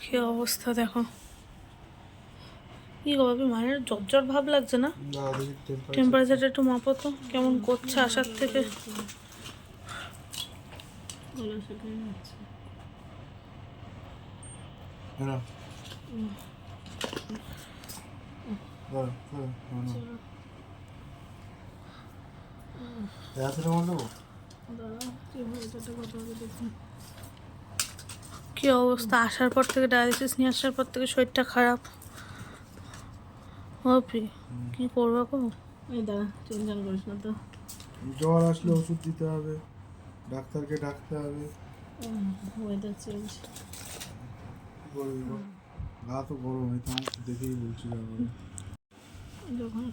কি অবস্থা দেখো? কি বাবি মায়ের জ্বর জ্বর ভাব লাগছে না? টেম্পারেচারটা একটু মাপো তো কেমন করছে আসার থেকে? দেবো কি অবস্থা? আসার পর থেকে ডায়ালিসিস নিয়ে আসার পর থেকে শরীরটা খারাপ। বাপি কি করবে গো এই দাঁড়া টেনশন করিস না তো। জ্বর আসলে ওষুধ দিতে হবে ডাক্তারকে ডাকতে হবে। ওয়েদার চেঞ্জ কি করবি বল? গা তো গরম এই তো দেখেই বলছি গা যখন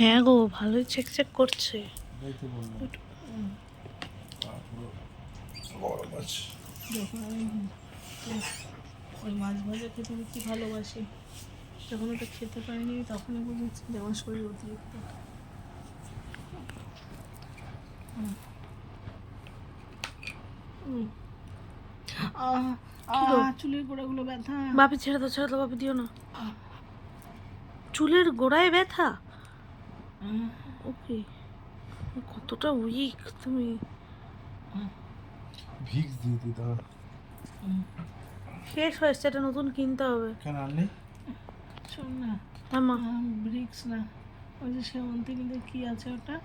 হ্যাঁ গো ভালোই চেক চেক করছে। বললাম। গরম আছে। যখন আমি ওই মাছ ভাজা খেতে বেশি ভালোবাসি। যখন ওটা খেতে পারিনি তখনই বুঝেছি যে আমার শরীর অতিরিক্ত চুলের গোড়াগুলো ব্যথা। বাপি ছেড়ে দাও ছেড়ে দাও বাপি দিও না। চুলের গোড়ায় ব্যথা? ওকে কতটা উইক তুমি। ভিক্স দিয়ে দিই দাঁড়া। শেষ হয়েছে এটা নতুন কিনতে হবে। কেন আনলি? শোন না। হ্যাঁ মা। ব্রিক্স না। ওই যে সেমন্তিনীদের কি আছে ওটা?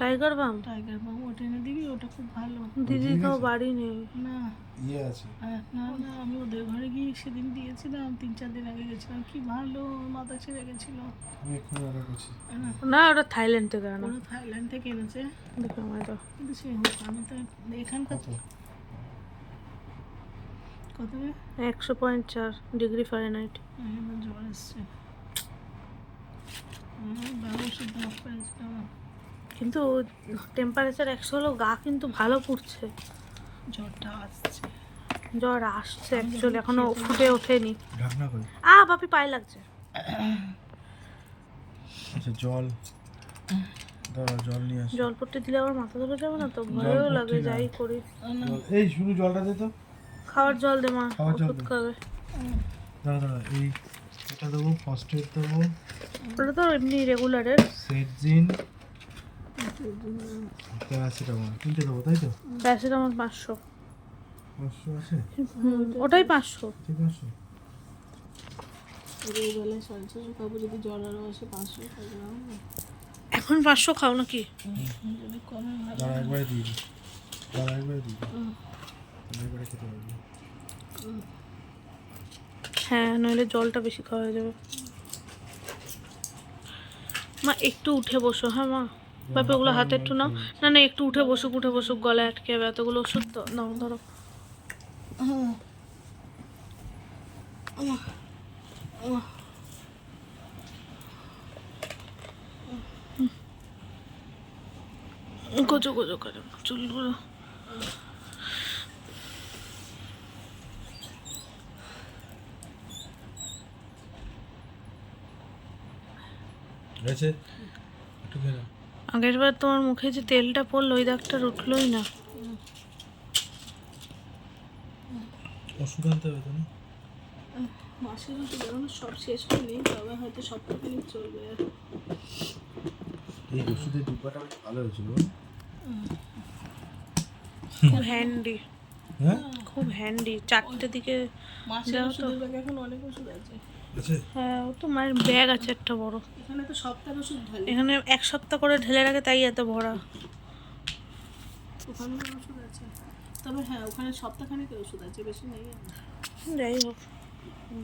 টাইগার বাম? টাইগার বাম ওটা এনে দিবি ওটা খুব ভালো। দিদি তো বাড়ি নেই। না। ইয়ে আছে। না না আমি ওদের ঘরে গিয়ে সেদিন দিয়েছিলাম তিন চার দিন আগে গেছিলাম। কি ভালো মাথা ছেড়ে গেছিল। আমি এক্ষুনি অর্ডার করছি। না। ওটা থাইল্যান্ড থেকে আনা। ওরা থাইল্যান্ড থেকে এনেছে। দেখো আমার তো কিন্তু সে আমি তো এখানকার কত একশো পয়েন্ট চার ডিগ্রি ফারেনহাইট। জ্বর এসছে কিন্তু টেম্পারেচার একশো হলেও গা কিন্তু ভালো পুড়ছে। জ্বরটা আসছে। জ্বর আসছে অ্যাকচুয়ালি এখনও ফুটে ওঠেনি। আ বাপি পায়ে লাগছে। আচ্ছা জল। দাঁড়া জল নিয়ে আসি। জল পড়তে দিলে আবার মাথা ধরে যাবে না তো? ভয়ও লাগে যাই করি। এই শুধু জলটা দে তো। খাওয়ার জল দে মা। খাওয়ার জল দে। খাবে। দাঁড়া দাঁড়া এই এটা দেবো ফার্স্ট এড দেবো। ওটা তো এমনি রেগুলারের সেটজিন প্যারাসিটামল তিনটে দেবো তাই তো? প্যারাসিটামল পাঁচশো। পাঁচশো আছে? ওটাই পাঁচশো। ঠিক আছে। এখন পাঁচশো খাও নাকি? কমে ভালো দাঁড়া একবারে দিয়ে দিই। দাঁড়া একবারে দিয়ে দিই। হ্যাঁ নইলে জলটা বেশি খাওয়া হয়ে যাবে। মা, একটু উঠে বসো হ্যাঁ মা? বাপি, ওগুলো হাতে একটু নাও। না না, একটু উঠে বসুক উঠে বসুক গলায় আটকে যাবে, এতগুলো ওষুধ তো। নাও, ধরো। গোজো গোজো করে চুলগুলো গেছে একটু আগের বার তোমার মুখে যে তেলটা পড়ল ওই দাগটা উঠলোই না। ওষুধ আনতে হবে তো না? মাসের ওষুধ এখনও সব শেষ হয়নি তবে হয়তো সপ্তাহখানিক চলবে আর। এই ওষুধের বেশ ভালো হয়েছিল। খুব হ্যান্ডি হ্যাঁ? খুব হ্যান্ডি চারটে দিকে মাসের ওষুধের এখন অনেক ওষুধ আছে। হ্যাঁ ও তো মায়ের ব্যাগ আছে একটা বড়। এখানে তো সপ্তাহের ওষুধ ঢালে। এখানে এক সপ্তাহ করে ঢেলে রাখে তাই এত ভরা। ওখানে ওষুধ আছে। তবে হ্যাঁ ওখানে সপ্তাহখানিক ওষুধ আছে বেশি নেই যাই হোক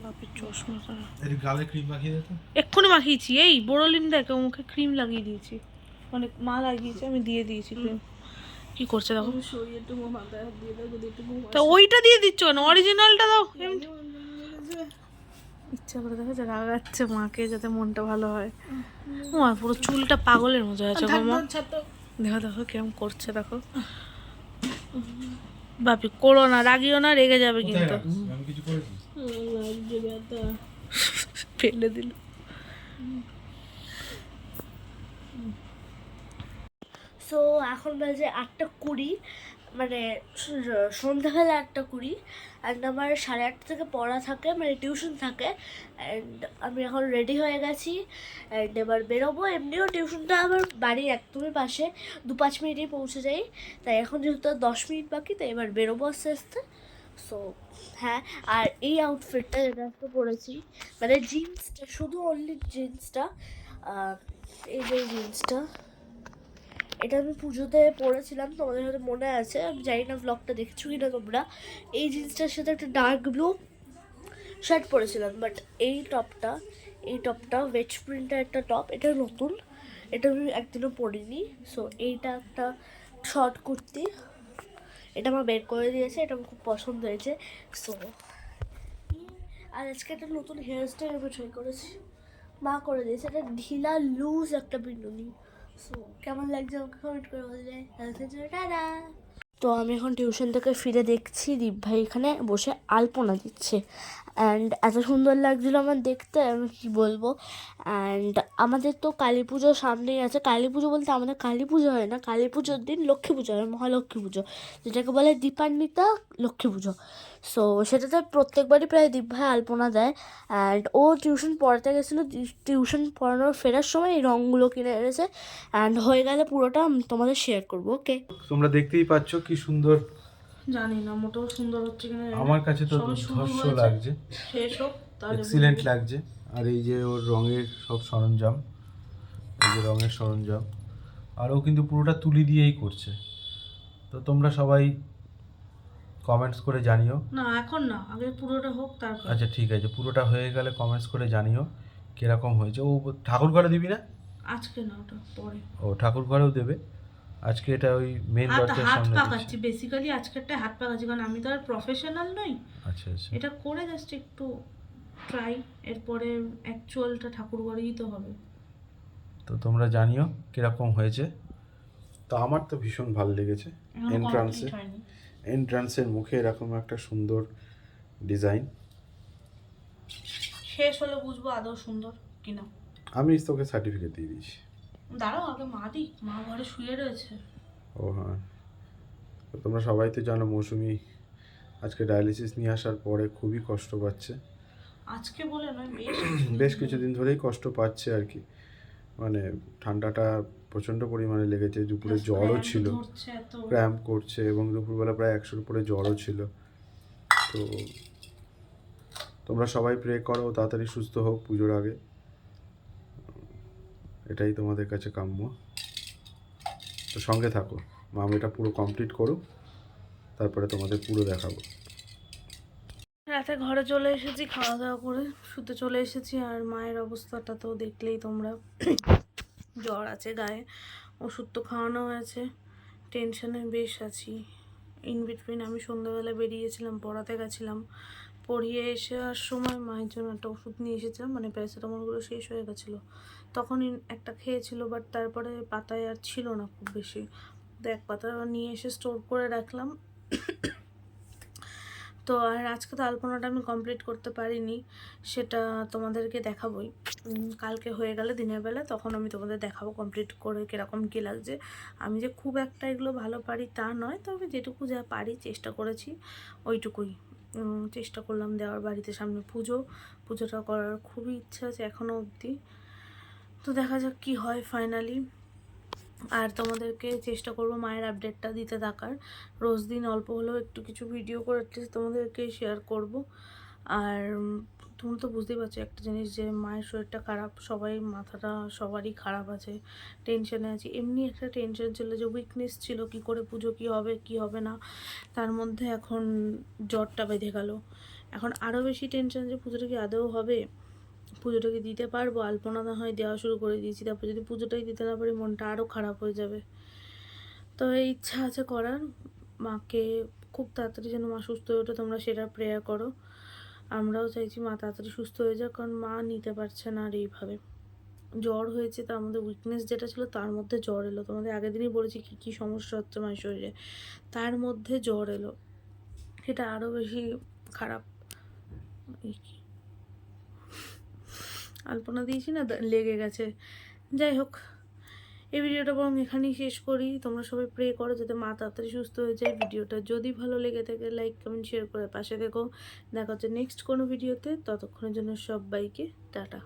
বাপের চশমাটা এর গালে ক্রিম মাখিয়ে দে এক্ষুনি মাখিয়েছি এই বোরোলিন দেখে মুখে ক্রিম লাগিয়ে দিয়েছি। অনেক মা লাগিয়েছে আমি দিয়ে দিয়েছি ক্রিম কি করছে দেখো। তা ওইটা দিয়ে দিচ্ছ না অরিজিনালটা দাও ইচ্ছা করে দেখো যে রাগাচ্ছে মাকে যাতে মনটা ভালো হয়। মা পুরো চুলটা পাগলের মতো আছে গো মা। দেখো দেখো কেমন করছে দেখো। বাপি করো না রাগিও না রেগে যাবে কিন্তু। আমি কিছু করেছি? লাগছে ব্যথা ফেলে দিল। সো এখন বাজে আটটা কুড়ি। মানে সন্ধ্যাবেলা আটটা কুড়ি অ্যান্ড আমার সাড়ে আটটা থেকে পড়া থাকে মানে টিউশন থাকে অ্যান্ড আমি এখন রেডি হয়ে গেছি অ্যান্ড এবার বেরোবো, এমনিও টিউশনটা আমার বাড়ির একদমই পাশে, দু পাঁচ মিনিটেই পৌঁছে যাই, তাই এখন যেহেতু দশ মিনিট বাকি, তাই এবার বেরোবো আস্তে আস্তে সো হ্যাঁ আর এই আউটফিটটা যেটা আজকে পরেছি মানে জিন্সটা শুধু অনলি জিন্সটা এই যে জিন্সটা এটা আমি পুজোতে পরেছিলাম তোমাদের হয়তো মনে আছে। আমি জানি না ব্লগটা দেখেছ কি না তোমরা। এই জিন্সটার সাথে একটা ডার্ক ব্লু শার্ট পরেছিলাম বাট এই টপটা এই টপটা ওয়েজ প্রিন্টের একটা টপ এটা নতুন। এটা আমি একদিনও পরিনি সো এইটা একটা শর্ট কুর্তি। এটা আমার বের করে দিয়েছে, এটা আমার খুব পছন্দ হয়েছে সো আর আজকে একটা নতুন হেয়ার স্টাইল আমি ট্রাই করেছি। মা করে দিয়েছে, এটা ঢিলা লুজ একটা বিনুনি সো কেমন লাগছে আমাকে কমেন্ট করে বললে টাটা তো আমি এখন টিউশন থেকে ফিরে দেখছি দীপ ভাই এখানে বসে আলপনা দিচ্ছে। অ্যান্ড এত সুন্দর লাগছিল আমার দেখতে, আমি কি বলব? অ্যান্ড আমাদের তো কালী পুজো সামনেই আছে। কালী পুজো বলতে আমাদের কালী পুজো হয় না। কালী পুজোর দিন লক্ষ্মী পুজো হয়, মহালক্ষ্মী পুজো। যেটাকে বলে দীপান্বিতা লক্ষ্মী পুজো। সো সেটাতে প্রত্যেকবারই প্রায় দীপ ভাই আলপনা দেয়। অ্যান্ড ও টিউশন পড়াতে গেছিল। টিউশন পড়ানোর ফেরার সময় এই রঙগুলো কিনে এনেছে। অ্যান্ড হয়ে গেলে পুরোটা তোমাদের শেয়ার করব ওকে তোমরা দেখতেই পাচ্ছ কি সুন্দর জানি না মোটেও সুন্দর হচ্ছে কিনা আমার কাছে তো দুর্ধর্ষ লাগছে। শেষ হোক এক্সিলেন্ট লাগছে। আর এই যে ওর রঙের সব সরঞ্জাম এই যে রঙের সরঞ্জাম আর ও কিন্তু পুরোটা তুলি দিয়েই করছে। তো তোমরা সবাই কমেন্টস করে জানিও। না এখন না আগে পুরোটা হোক তারপর। আচ্ছা ঠিক আছে পুরোটা হয়ে গেলে কমেন্টস করে জানিও কীরকম হয়েছে। ও ঠাকুর ঘরে দিবি না? আজকে না ওটা পরে। ও ঠাকুর ঘরেও দেবে। আজকে এটা ওই মেন দরজার হাত সামনে পাকাচ্ছি দিচ্ছে। বেসিক্যালি আজকেরটা হাত পাকাচ্ছি কারণ আমি তো আর প্রফেশনাল নই। আচ্ছা আচ্ছা। এটা করে জাস্ট একটু ট্রাই এরপরে অ্যাকচুয়ালটা ঠাকুর ঘরেই তো হবে। তো তোমরা জানিও কীরকম হয়েছে। তো আমার তো ভীষণ ভালো লেগেছে। এন্ট্রান্সে এন্ট্রান্সের মুখে এরকম একটা সুন্দর ডিজাইন শেষ হলে বুঝব আদৌ সুন্দর কিনা। আমি তোকে সার্টিফিকেট দিয়ে দিয়েছি। দাঁড়াও আগে মা দিক মা ঘরে শুয়ে রয়েছে। ও হ্যাঁ। তোমরা সবাই তো জানো মৌসুমি আজকে ডায়ালিসিস নিয়ে আসার পরে খুবই কষ্ট পাচ্ছে। আজকে বলে নয় বেশ বেশ কিছুদিন ধরেই। কষ্ট পাচ্ছে আর কি। মানে ঠান্ডাটা প্রচণ্ড পরিমাণে লেগেছে দুপুরে জ্বরও ছিল। ক্র্যাম্প করছে এবং দুপুরবেলা প্রায় একশোর উপরে জ্বরও ছিল। তো তোমরা সবাই প্রে করো তাড়াতাড়ি সুস্থ হোক পুজোর আগে। এটাই তোমাদের কাছে কাম্য। তো সঙ্গে থাকো মাম এটা পুরো কমপ্লিট করুক, তারপরে তোমাদের পুরো দেখাবো। রাতে ঘরে চলে এসেছি খাওয়া দাওয়া করে শুতে চলে এসেছি, আর মায়ের অবস্থাটা তো দেখলেই তোমরা। জ্বর আছে গায়ে, ওষুধ তো খাওয়ানো হয়েছে টেনশনে বেশ আছি। ইন বিটুইন আমি সন্ধ্যাবেলা বেরিয়েছিলাম, পড়াতে গেছিলাম। পড়িয়ে এসে আর সময় মায়ের জন্য একটা ওষুধ নিয়ে এসেছিলাম মানে প্যারাসিটামলগুলো শেষ হয়ে গেছিল। তখনই একটা খেয়েছিল বাট তারপরে পাতায় আর ছিল না খুব বেশি। তো এক পাতা নিয়ে এসে স্টোর করে রাখলাম। তো আর আজকে তো আলপনাটা আমি কমপ্লিট করতে পারিনি, সেটা তোমাদেরকে দেখাবোই। কালকে হয়ে গেলে দিনের বেলা, তখন আমি তোমাদের দেখাবো কমপ্লিট করে কীরকম কী লাগছে। আমি যে খুব একটা এগুলো ভালো পারি তা নয়, তবে যেটুকু যা পারি চেষ্টা করেছি, ওইটুকুই। চেষ্টা করলাম দেওয়ার বাড়িতে সামনে পুজো। পুজোটা করার খুবই ইচ্ছা আছে এখনও অবধি। তো দেখা যাক কি হয় ফাইনালি আর তোমাদেরকে চেষ্টা করব মায়ের আপডেটটা দিতে থাকার। রোজ দিন অল্প হলেও একটু কিছু ভিডিও করে তোমাদেরকে শেয়ার করব। আর তুমি তো বুঝতেই পারছ, একটা জিনিস যে মায়ের শরীরটা খারাপ, সবাই মাথাটা, সবারই খারাপ আছে টেনশনে আছে। এমনি একটা টেনশন ছিল যে উইকনেস ছিল, কি করে পুজো, কি হবে কি হবে না, তার মধ্যে এখন জ্বরটা বেঁধে গেল। এখন আরও বেশি টেনশন যে পুজোটা কি আদৌ হবে? পুজোটাকে দিতে পারব? আলপনা না হয় দেওয়া শুরু করে দিয়েছি, তারপর যদি পুজোটাই দিতে না পারি, মনটা আরও খারাপ হয়ে যাবে। তো এই ইচ্ছা আছে করার, মাকে খুব তাড়াতাড়ি যেন মা সুস্থ হয়ে ওঠে, তোমরা সেটা প্রেয়ার করো। আমরাও চাইছি মা তাড়াতাড়ি সুস্থ হয়ে যাক, কারণ মা নিতে পারছে না আর এইভাবে। জ্বর হয়েছে, তার মধ্যে উইকনেস যেটা ছিল তার মধ্যে জ্বর এলো। তোমাদের আগের দিনই বলেছি কী কী সমস্যা হচ্ছে মায়ের শরীরে। তার মধ্যে জ্বর এলো। সেটা আরও বেশি খারাপ। আলপনা দিয়েছি না লেগে গেছে। যাই হোক। এই ভিডিওটা বরং এখানেই শেষ করি। তোমরা সবাই প্রে করো যাতে মা তাড়াতাড়ি সুস্থ হয়ে যায়। ভিডিওটা যদি ভালো লেগে থাকে লাইক কমেন্ট শেয়ার করে পাশে দেখো দেখা হচ্ছে নেক্সট কোনো ভিডিওতে ততক্ষণের জন্য সবাইকে টাটা।